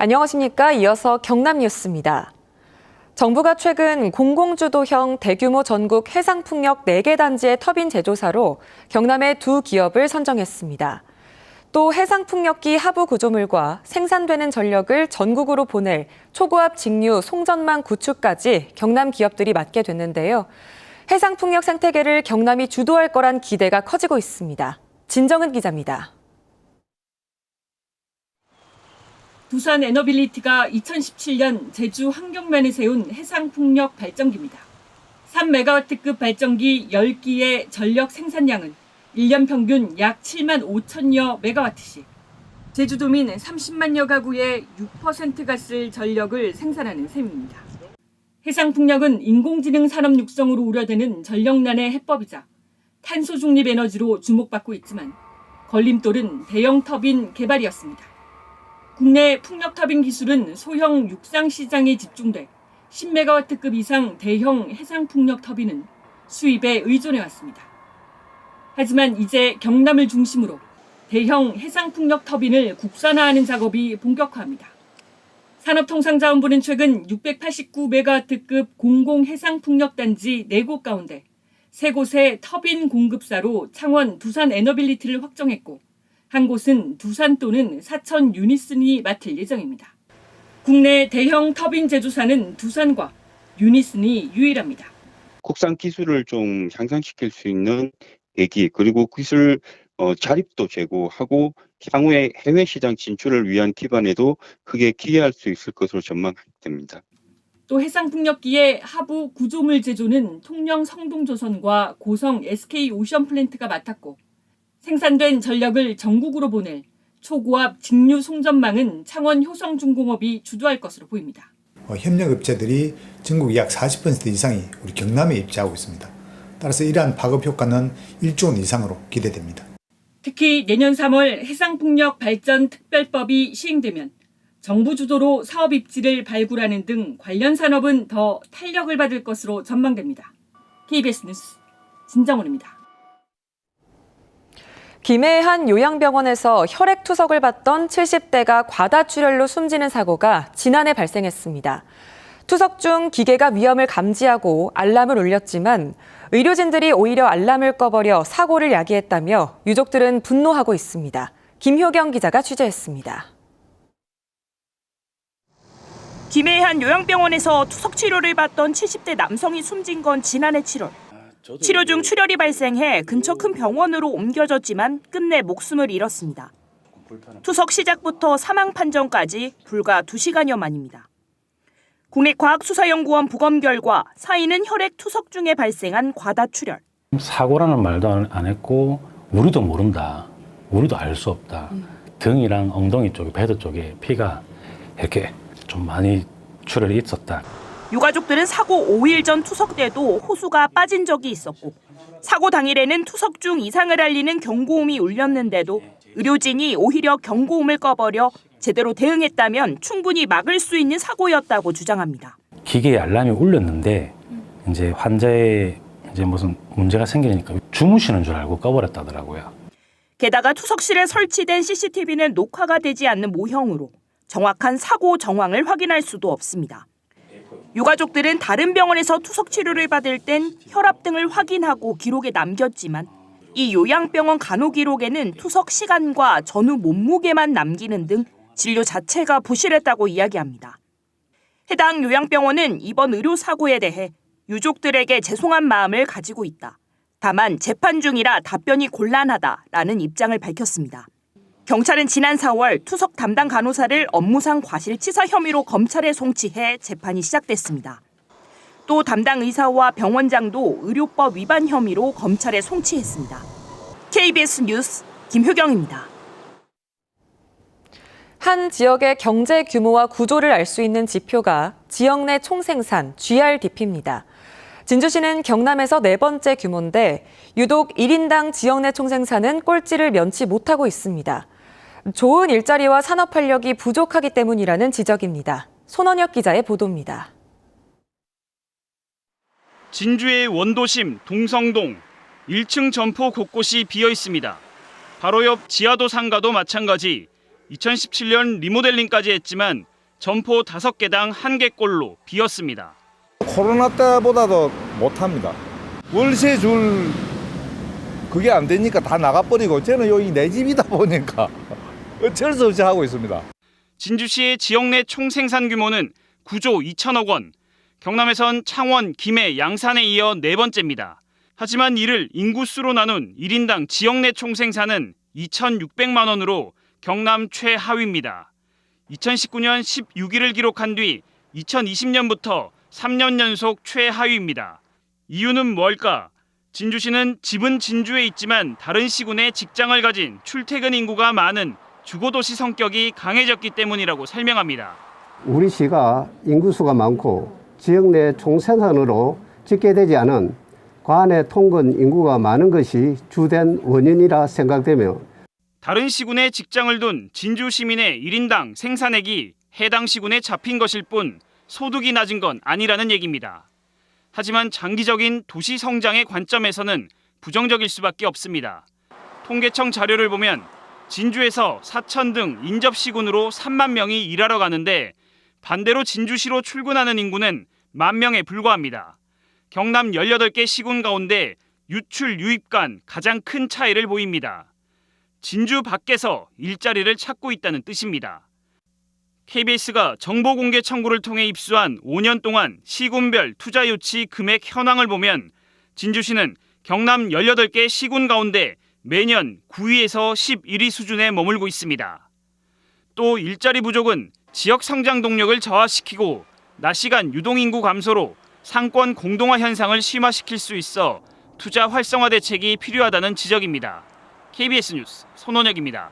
안녕하십니까. 이어서 경남 뉴스입니다. 정부가 최근 공공주도형 대규모 전국 해상풍력 4개 단지의 터빈 제조사로 경남의 두 기업을 선정했습니다. 또 해상풍력기 하부 구조물과 생산되는 전력을 전국으로 보낼 초고압 직류 송전망 구축까지 경남 기업들이 맡게 됐는데요. 해상풍력 생태계를 경남이 주도할 거란 기대가 커지고 있습니다. 진정은 기자입니다. 두산 에너빌리티가 2017년 제주 환경면에 세운 해상풍력 발전기입니다. 3메가와트급 발전기 10기의 전력 생산량은 1년 평균 약 7만 5천여 메가와트씩. 제주도민 30만여 가구의 6%가 쓸 전력을 생산하는 셈입니다. 해상풍력은 인공지능 산업 육성으로 우려되는 전력난의 해법이자 탄소 중립 에너지로 주목받고 있지만 걸림돌은 대형 터빈 개발이었습니다. 국내 풍력 터빈 기술은 소형 육상 시장에 집중돼 10메가와트급 이상 대형 해상 풍력 터빈은 수입에 의존해 왔습니다. 하지만 이제 경남을 중심으로 대형 해상 풍력 터빈을 국산화하는 작업이 본격화합니다. 산업통상자원부는 최근 689메가와트급 공공 해상 풍력 단지 4곳 가운데 3곳의 터빈 공급사로 창원 두산 에너빌리티를 확정했고 한 곳은 두산 또는 사천 유니슨이 맡을 예정입니다. 국내 대형 터빈 제조사는 두산과 유니슨이 유일합니다. 국산 기술을 좀 향상시킬 수 있는 계기 그리고 기술 어, 자립도 제고하고 향후에 해외 시장 진출을 위한 기반에도 크게 기여할 수 있을 것으로 전망됩니다. 또 해상풍력기의 하부 구조물 제조는 통영 성동조선과 고성 SK 오션 플랜트가 맡았고 생산된 전력을 전국으로 보낼 초고압 직류 송전망은 창원 효성중공업이 주도할 것으로 보입니다. 어, 협력업체들이 전국 약 40% 이상이 우리 경남에 입지하고 있습니다. 따라서 이러한 파급 효과는 1조 원 이상으로 기대됩니다. 특히 내년 3월 해상풍력 발전 특별법이 시행되면 정부 주도로 사업 입지를 발굴하는 등 관련 산업은 더 탄력을 받을 것으로 전망됩니다. KBS 뉴스 진정원입니다. 김해의 한 요양병원에서 혈액 투석을 받던 70대가 과다출혈로 숨지는 사고가 지난해 발생했습니다. 투석 중 기계가 위험을 감지하고 알람을 울렸지만 의료진들이 오히려 알람을 꺼버려 사고를 야기했다며 유족들은 분노하고 있습니다. 김효경 기자가 취재했습니다. 김해의 한 요양병원에서 투석 치료를 받던 70대 남성이 숨진 건 지난해 7월. 치료 중 출혈이 발생해 근처 큰 병원으로 옮겨졌지만 끝내 목숨을 잃었습니다. 투석 시작부터 사망 판정까지 불과 2시간여 만입니다. 국립과학수사연구원 부검 결과 사인은 혈액 투석 중에 발생한 과다 출혈. 사고라는 말도 안- 안 했고 우리도 모른다. 우리도 알 수 없다. 등이랑 엉덩이 쪽에 배드 쪽에 피가 이렇게 좀 많이 출혈이 있었다. 유가족들은 사고 5일 전 투석 때도 호수가 빠진 적이 있었고 사고 당일에는 투석 중 이상을 알리는 경고음이 울렸는데도 의료진이 오히려 경고음을 꺼버려 제대로 대응했다면 충분히 막을 수 있는 사고였다고 주장합니다. 기계에 알람이 울렸는데 이제 환자의 이제 무슨 문제가 생기니까 주무시는 줄 알고 꺼버렸다더라고요. 게다가 투석실에 설치된 CCTV는 녹화가 되지 않는 모형으로 정확한 사고 정황을 확인할 수도 없습니다. 유가족들은 다른 병원에서 투석 치료를 받을 땐 혈압 등을 확인하고 기록에 남겼지만 이 요양병원 간호 기록에는 투석 시간과 전후 몸무게만 남기는 등 진료 자체가 부실했다고 이야기합니다. 해당 요양병원은 이번 의료 사고에 대해 유족들에게 죄송한 마음을 가지고 있다. 다만 재판 중이라 답변이 곤란하다라는 입장을 밝혔습니다. 경찰은 지난 4월 투석 담당 간호사를 업무상 과실치사 혐의로 검찰에 송치해 재판이 시작됐습니다. 또 담당 의사와 병원장도 의료법 위반 혐의로 검찰에 송치했습니다. KBS 뉴스 김효경입니다. 한 지역의 경제 규모와 구조를 알 수 있는 지표가 지역 내 총생산 GRDP입니다. 진주시는 경남에서 네 번째 규모인데 유독 1인당 지역 내 총생산은 꼴찌를 면치 못하고 있습니다. 좋은 일자리와 산업 활력이 부족하기 때문이라는 지적입니다. 손원혁 기자의 보도입니다. 진주의 원도심 동성동 1층 점포 곳곳이 비어 있습니다. 바로 옆 지하도 상가도 마찬가지 2017년 리모델링까지 했지만 점포 5개당 1개꼴로 비었습니다. 코로나 때보다도 못합니다. 월세 줄 그게 안 되니까 다 나가버리고 저는 여기 내 집이다 보니까 어쩔 수 없이 하고 있습니다. 진주시의 지역 내 총 생산 규모는 9조 2천억 원, 경남에선 창원, 김해, 양산에 이어 네 번째입니다. 하지만 이를 인구수로 나눈 1인당 지역 내 총 생산은 2,600만 원으로 경남 최하위입니다. 2019년 16위를 기록한 뒤 2020년부터 3년 연속 최하위입니다. 이유는 뭘까? 진주시는 집은 진주에 있지만 다른 시군에 직장을 가진 출퇴근 인구가 많은 주거도시 성격이 강해졌기 때문이라고 설명합니다. 우리 시가 인구수가 많고 지역 내 총생산으로 집계되지 않은 관내 통근 인구가 많은 것이 주된 원인이라 생각되며 다른 시군에 직장을 둔 진주 시민의 1인당 생산액이 해당 시군에 잡힌 것일 뿐 소득이 낮은 건 아니라는 얘기입니다. 하지만 장기적인 도시 성장의 관점에서는 부정적일 수밖에 없습니다. 통계청 자료를 보면 진주에서 사천 등 인접 시군으로 3만 명이 일하러 가는데 반대로 진주시로 출근하는 인구는 만 명에 불과합니다. 경남 18개 시군 가운데 유출 유입 간 가장 큰 차이를 보입니다. 진주 밖에서 일자리를 찾고 있다는 뜻입니다. KBS가 정보 공개 청구를 통해 입수한 5년 동안 시군별 투자 유치 금액 현황을 보면 진주시는 경남 18개 시군 가운데 매년 9위에서 11위 수준에 머물고 있습니다. 또 일자리 부족은 지역 성장 동력을 저하시키고 낮 시간 유동 인구 감소로 상권 공동화 현상을 심화시킬 수 있어 투자 활성화 대책이 필요하다는 지적입니다. KBS 뉴스 손원혁입니다.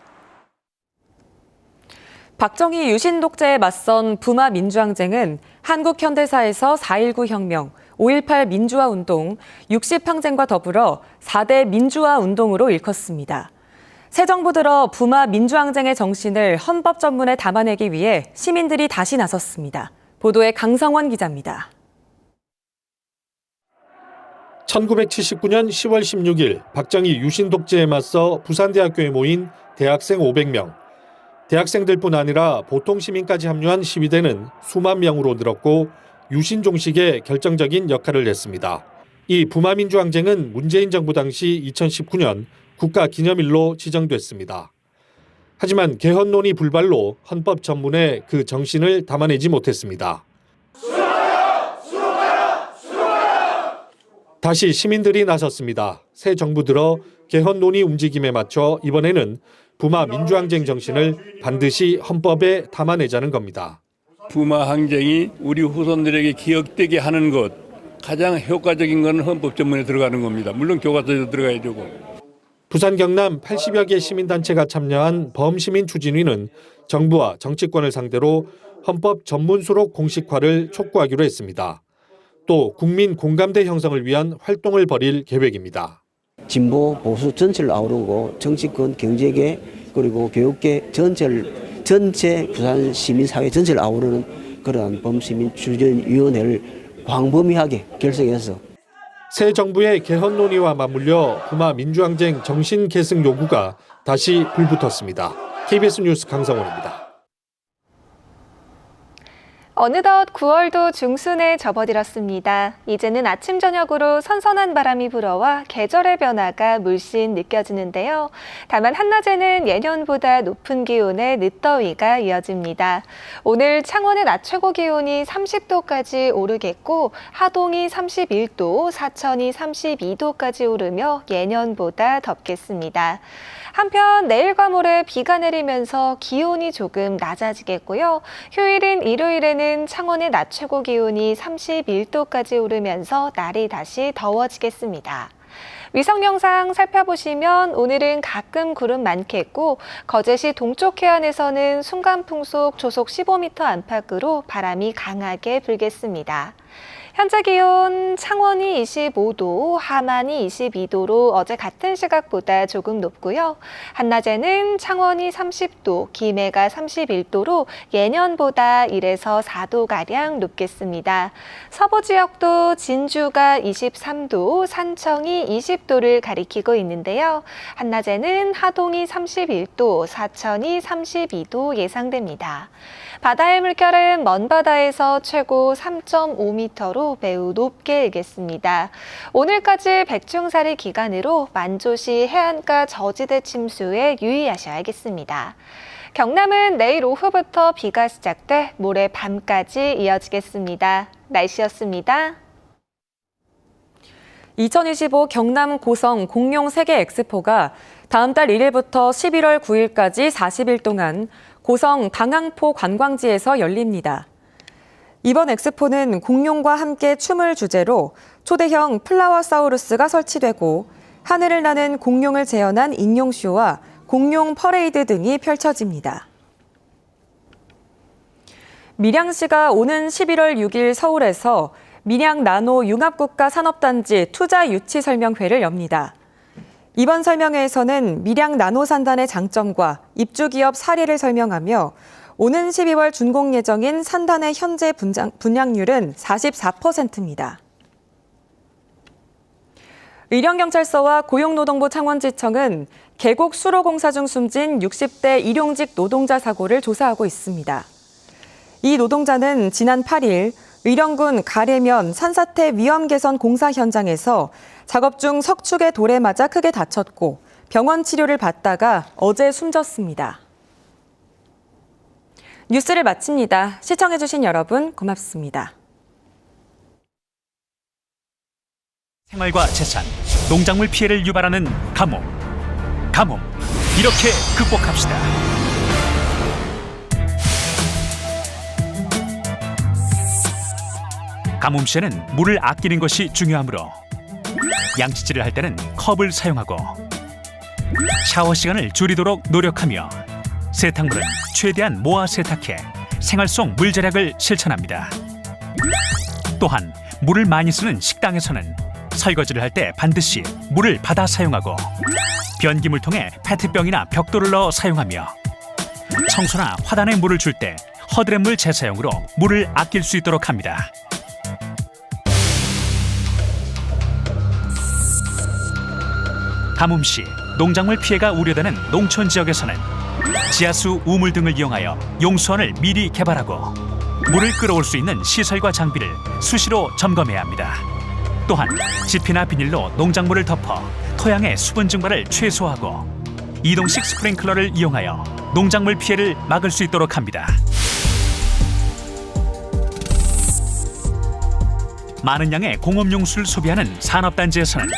박정희 유신 독재에 맞선 부마 민주항쟁은 한국 현대사에서 4.19 혁명, 5.18 민주화 운동, 60 항쟁과 더불어 4대 민주화 운동으로 일컫습니다. 새 정부 들어 부마 민주항쟁의 정신을 헌법 전문에 담아내기 위해 시민들이 다시 나섰습니다. 보도에 강성원 기자입니다. 1979년 10월 16일 박정희 유신 독재에 맞서 부산대학교에 모인 대학생 500명. 대학생들뿐 아니라 보통 시민까지 합류한 시위대는 수만 명으로 늘었고 유신 종식에 결정적인 역할을 했습니다. 이 부마민주항쟁은 문재인 정부 당시 2019년 국가 기념일로 지정됐습니다. 하지만 개헌론이 불발로 헌법 전문에 그 정신을 담아내지 못했습니다. 다시 시민들이 나섰습니다. 새 정부 들어 개헌 논의 움직임에 맞춰 이번에는 부마 민주항쟁 정신을 반드시 헌법에 담아내자는 겁니다. 부마 항쟁이 우리 후손들에게 기억되게 하는 것 가장 효과적인 것은 헌법 전문에 들어가는 겁니다. 물론 교과서에도 들어가야 되고. 부산 경남 80여 개 시민단체가 참여한 범시민 추진위는 정부와 정치권을 상대로 헌법 전문 수록 공식화를 촉구하기로 했습니다. 또 국민 공감대 형성을 위한 활동을 벌일 계획입니다. 진보 보수 전체를 아우르고 정치권 경제계 그리고 교육계 전체를 전체 부산 시민사회 전체를 아우르는 그러한 범시민 추진위원회를 광범위하게 결성해서 새 정부의 개헌 논의와 맞물려 부마 민주항쟁 정신 계승 요구가 다시 불붙었습니다. KBS 뉴스 강성원입니다. 어느덧 9월도 중순에 접어들었습니다. 이제는 아침 저녁으로 선선한 바람이 불어와 계절의 변화가 물씬 느껴지는데요. 다만 한낮에는 예년보다 높은 기온의 늦더위가 이어집니다. 오늘 창원의 낮 최고 기온이 30도까지 오르겠고 하동이 31도, 사천이 32도까지 오르며 예년보다 덥겠습니다. 한편 내일과 모레 비가 내리면서 기온이 조금 낮아지겠고요. 휴일인 일요일에는 창원의 낮 최고 기온이 31도까지 오르면서 날이 다시 더워지겠습니다. 위성 영상 살펴보시면 오늘은 가끔 구름 많겠고 거제시 동쪽 해안에서는 순간 풍속 조속 15m 안팎으로 바람이 강하게 불겠습니다. 현재 기온 창원이 25도, 함안이 22도로 어제 같은 시각보다 조금 높고요. 한낮에는 창원이 30도, 김해가 31도로 예년보다 1에서 4도가량 높겠습니다. 서부 지역도 진주가 23도, 산청이 20도를 가리키고 있는데요. 한낮에는 하동이 31도, 사천이 32도 예상됩니다. 바다의 물결은 먼 바다에서 최고 3.5m로 매우 높게 일겠습니다. 오늘까지 백중살이 기간으로 만조시 해안가 저지대 침수에 유의하셔야겠습니다. 경남은 내일 오후부터 비가 시작돼 모레 밤까지 이어지겠습니다. 날씨였습니다. 2025 경남 고성 공룡 세계 엑스포가 다음 달 1일부터 11월 9일까지 40일 동안 고성 당항포 관광지에서 열립니다. 이번 엑스포는 공룡과 함께 춤을 주제로 초대형 플라워사우루스가 설치되고 하늘을 나는 공룡을 재현한 인용쇼와 공룡 퍼레이드 등이 펼쳐집니다. 밀양시가 오는 11월 6일 서울에서 밀양 나노 융합국가 산업단지 투자 유치 설명회를 엽니다. 이번 설명회에서는 밀양 나노산단의 장점과 입주기업 사례를 설명하며 오는 12월 준공 예정인 산단의 현재 분장, 분양률은 44%입니다. 의령경찰서와 고용노동부 창원지청은 계곡 수로공사 중 숨진 60대 일용직 노동자 사고를 조사하고 있습니다. 이 노동자는 지난 8일 의령군 가래면 산사태 위험 개선 공사 현장에서 작업 중 석축의 돌에 맞아 크게 다쳤고 병원 치료를 받다가 어제 숨졌습니다. 뉴스를 마칩니다. 시청해주신 여러분 고맙습니다. 생활과 재산, 농작물 피해를 유발하는 가뭄. 가뭄. 이렇게 극복합시다. 가뭄 시에는 물을 아끼는 것이 중요하므로 양치질을 할 때는 컵을 사용하고 샤워 시간을 줄이도록 노력하며 세탁물은 최대한 모아 세탁해 생활 속 물 절약을 실천합니다. 또한 물을 많이 쓰는 식당에서는 설거지를 할 때 반드시 물을 받아 사용하고 변기물 통에 페트병이나 벽돌을 넣어 사용하며 청소나 화단에 물을 줄 때 허드렛물 재사용으로 물을 아낄 수 있도록 합니다. 가뭄 시 농작물 피해가 우려되는 농촌 지역에서는 지하수 우물 등을 이용하여 용수원을 미리 개발하고 물을 끌어올 수 있는 시설과 장비를 수시로 점검해야 합니다. 또한 지피나 비닐로 농작물을 덮어 토양의 수분 증발을 최소화하고 이동식 스프링클러를 이용하여 농작물 피해를 막을 수 있도록 합니다. 많은 양의 공업용수를 소비하는 산업단지에서는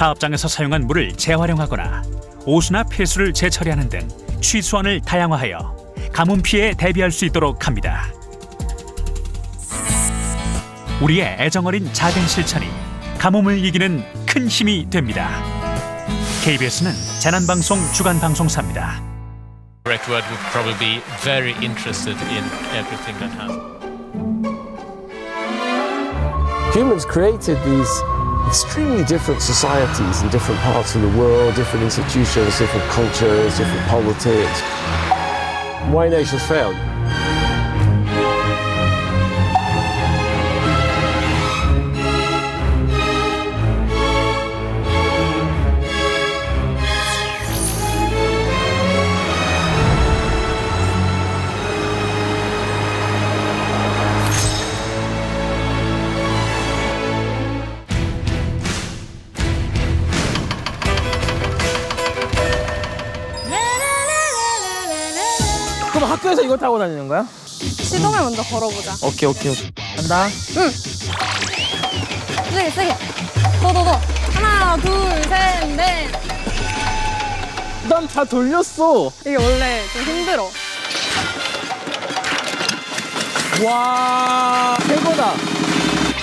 사업장에서 사용한 물을 재활용하거나 오수나 폐수를 재처리하는 등 취수원을 다양화하여 가뭄 피해에 대비할 수 있도록 합니다. 우리의 애정어린 작은 실천이 가뭄을 이기는 큰 힘이 됩니다. KBS는 재난방송 주간 방송사입니다. Edward would probably be very interested in everything that happens. Humans created these extremely different societies in different parts of the world, different institutions, different cultures, different politics. Why nations failed? 학교에서 이거 타고 다니는 거야? 시동을 먼저 걸어보자. 오케이 오케이 오케이. 간다. 응. 세게 세게. 더더 더. 하나 둘셋 넷. 난 다 돌렸어. 이게 원래 좀 힘들어. 와 최고다.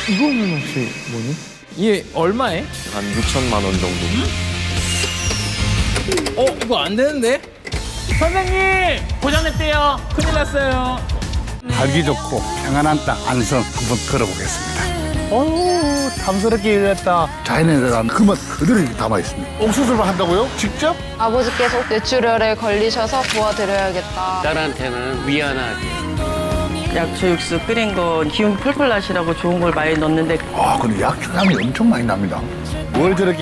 이거는 혹시 뭐니? 이게 얼마에? 한 6천만 원 정도. 어 이거 안 되는데? 선생님 고장냈대요. 큰일 났어요. 살기 좋고 평안한 땅 안성 한번 걸어보겠습니다. 어우, 탐스럽게 일했다. 자연에 대한 그맛 그대로 담아 있습니다. 옥수수를 한다고요? 직접? 아버지께서 뇌출혈에 걸리셔서 도와드려야겠다. 딸한테는 미안하게. 약초 육수 끓인 거 기운 풀풀 나시라고 좋은 걸 많이 넣는데 아, 근데 약효향이 엄청 많이 납니다. 뭘 저렇게